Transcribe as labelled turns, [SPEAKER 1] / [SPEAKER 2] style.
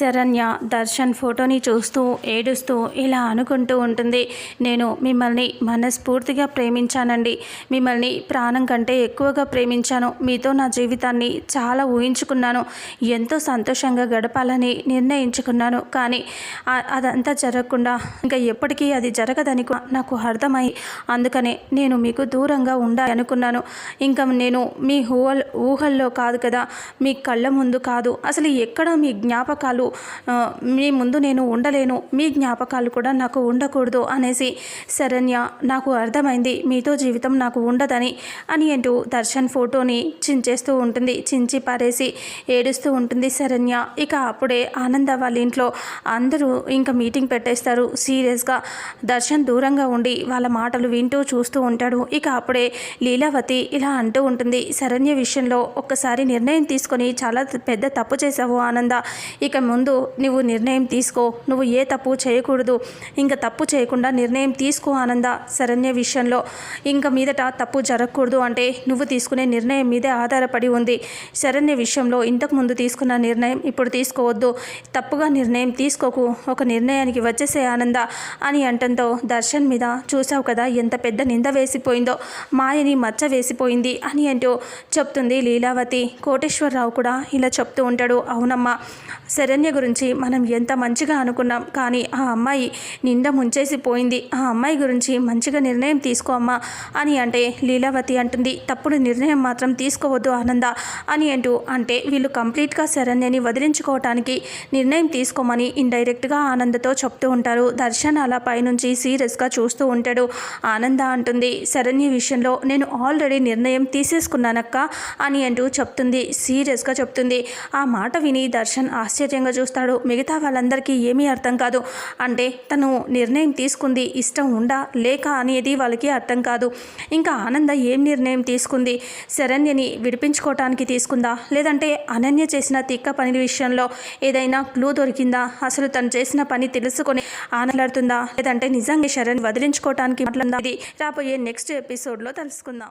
[SPEAKER 1] శరణ్య దర్శన్ ఫోటోని చూస్తూ ఏడుస్తూ ఇలా అనుకుంటూ ఉంటుంది. నేను మిమ్మల్ని మనస్ఫూర్తిగా ప్రేమించానండి. మిమ్మల్ని ప్రాణం కంటే ఎక్కువగా ప్రేమించాను. మీతో నా జీవితాన్ని చాలా ఊహించుకున్నాను. ఎంతో సంతోషంగా గడపాలని నిర్ణయించుకున్నాను. కానీ అదంతా జరగకుండా ఇంకా ఎప్పటికీ అది జరగదని నాకు అర్థమై అందుకనే నేను మీకు దూరంగా ఉండాలి అనుకున్నాను. ఇంకా నేను మీ ఊహల్ ఊహల్లో కాదు కదా. మీ కళ్ళ ముందు కాదు. అసలు ఎక్కడ మీ జ్ఞాపకాలు మీ ముందు నేను ఉండలేను మీ జ్ఞాపకాలు కూడా నాకు ఉండకూడదు అనేసి శరణ్య నాకు అర్థమైంది మీతో జీవితం నాకు ఉండదని అని అంటూ దర్శన్ ఫోటోని చించేస్తూ ఉంటుంది చించి పారేసి ఏడుస్తూ ఉంటుంది శరణ్య. ఇక అప్పుడే ఆనంద వాళ్ళ ఇంట్లో అందరూ ఇంకా మీటింగ్ పెట్టేస్తారు. సీరియస్గా దర్శన్ దూరంగా ఉండి వాళ్ళ మాటలు వింటూ చూస్తూ ఉంటాడు. ఇక అప్పుడే లీలావతి ఇలా అంటూ ఉంటుంది శరణ్య విషయంలో ఒక్కసారి నిర్ణయం తీసుకొని చాలా పెద్ద తప్పు చేశావు ఆనంద. ఇక ముందు నువ్వు నిర్ణయం తీసుకో. నువ్వు ఏ తప్పు చేయకూడదు. ఇంకా తప్పు చేయకుండా నిర్ణయం తీసుకో ఆనంద శరణ్య విషయంలో. ఇంకా మీదట తప్పు జరగకూడదు అంటే నువ్వు తీసుకునే నిర్ణయం మీదే ఆధారపడి ఉంది. శరణ్య విషయంలో ఇంతకుముందు తీసుకున్న నిర్ణయం ఇప్పుడు తీసుకోవద్దు. తప్పుగా నిర్ణయం తీసుకోకు. ఒక నిర్ణయానికి వచ్చేసే ఆనంద అని అంటంతో దర్శన్ మీద చూసావు కదా ఎంత పెద్ద నింద వేసిపోయిందో. మాయని మచ్చ వేసిపోయింది అని అంటూ చెప్తుంది లీలావతి. కోటేశ్వరరావు కూడా ఇలా చెప్తూ ఉంటాడు. అవునమ్మా. శరణ్య గురించి మనం ఎంత మంచిగా అనుకున్నాం కానీ ఆ అమ్మాయి నింద ముంచేసి పోయింది. ఆ అమ్మాయి గురించి మంచిగా నిర్ణయం తీసుకో అమ్మా అని అంటే లీలావతి అంటుంది. తప్పుడు నిర్ణయం మాత్రం తీసుకోవద్దు ఆనంద అని అంటూ అంటే వీళ్ళు కంప్లీట్గా శరణ్యని వదిలించుకోవటానికి నిర్ణయం తీసుకోమని ఇండైరెక్ట్గా ఆనందతో చెప్తూ ఉంటారు. దర్శన్ అలా పైనుంచి సీరియస్గా చూస్తూ ఉంటాడు. ఆనంద అంటుంది శరణ్య విషయంలో నేను ఆల్రెడీ నిర్ణయం తీసేసుకున్నానక్క అని అంటూ చెప్తుంది. సీరియస్గా చెప్తుంది. ఆ మాట విని దర్శన్ ఆశ్చర్యంగా చూస్తాడు. మిగతా వాళ్ళందరికీ ఏమీ అర్థం కాదు. అంటే తను నిర్ణయం తీసుకుంది. ఇష్టం ఉందా? లేక అనేది వాళ్ళకి అర్థం కాదు. ఇంకా ఆనంద ఏం నిర్ణయం తీసుకుంది? శరణ్యని విడిపించుకోవటానికి తీసుకుందా? లేదంటే అనన్య చేసిన తిక్క పని విషయంలో ఏదైనా క్లూ దొరికిందా? అసలు తను చేసిన పని తెలుసుకొని ఆనలాడుతుందా లేదంటే నిజంగా శరణ్ వదిలించుకోవటానికి మాట్లాడింది రాబోయే నెక్స్ట్ ఎపిసోడ్లో తెలుసుకుందాం.